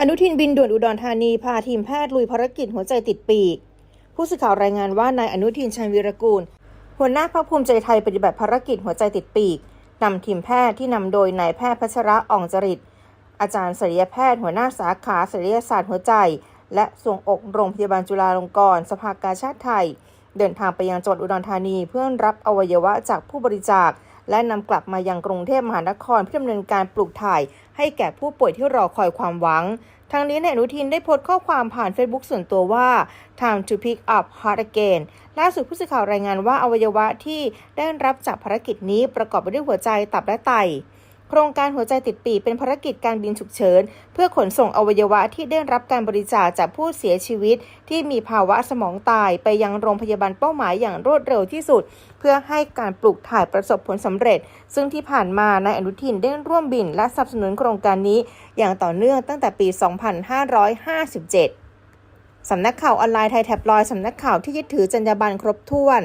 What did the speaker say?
อนุทินบินด่วนอุดรธานีพาทีมแพทย์ลุยภารกิจหัวใจติดปีก ผู้สื่อข่าวรายงานว่านายอนุทินชัยวีรกูล หัวหน้าพรรคภูมิใจไทยปฏิบัติภารกิจหัวใจติดปีกนำทีมแพทย์ที่นำโดยนายแพทย์พัชระอ่องจริต อาจารย์ศัลยแพทย์หัวหน้าสาขาศัลยศาสตร์หัวใจ และทรวงอกโรงพยาบาลจุฬาลงกรณ์สภากาชาติไทย เดินทางไปยังจังหวัดอุดรธานีเพื่อรับอวัยวะจากผู้บริจาค และนำกลับมายังกรุงเทพมหานครเพื่อดำเนินการปลูกถ่าย ให้แก่ผู้ป่วยที่รอคอยความหวังทั้งนี้นายอนุทินได้โพสต์ข้อความผ่านเฟซบุ๊กส่วนตัวว่า time to pick up heart again ล่าสุดผู้สื่อข่าวรายงานว่าอวัยวะที่ได้รับจากภารกิจนี้ประกอบไปด้วยหัวใจตับและไต โครงการหัวใจติดปีกเป็นภารกิจการบินฉุกเฉิน เพื่อขนส่งอวัยวะที่ได้รับการบริจาคจากผู้เสียชีวิต ที่มีภาวะสมองตายไปยังโรงพยาบาลเป้าหมายอย่างรวดเร็วที่สุด เพื่อให้การปลูกถ่ายประสบผลสำเร็จ ซึ่งที่ผ่านมานายอนุทินได้ร่วมบินและสนับสนุนโครงการนี้อย่างต่อเนื่องตั้งแต่ปี 2557สำนักข่าวออนไลน์ไทยแท็บลอยสำนักข่าวที่ยึดถือจรรยาบรรณครบถ้วน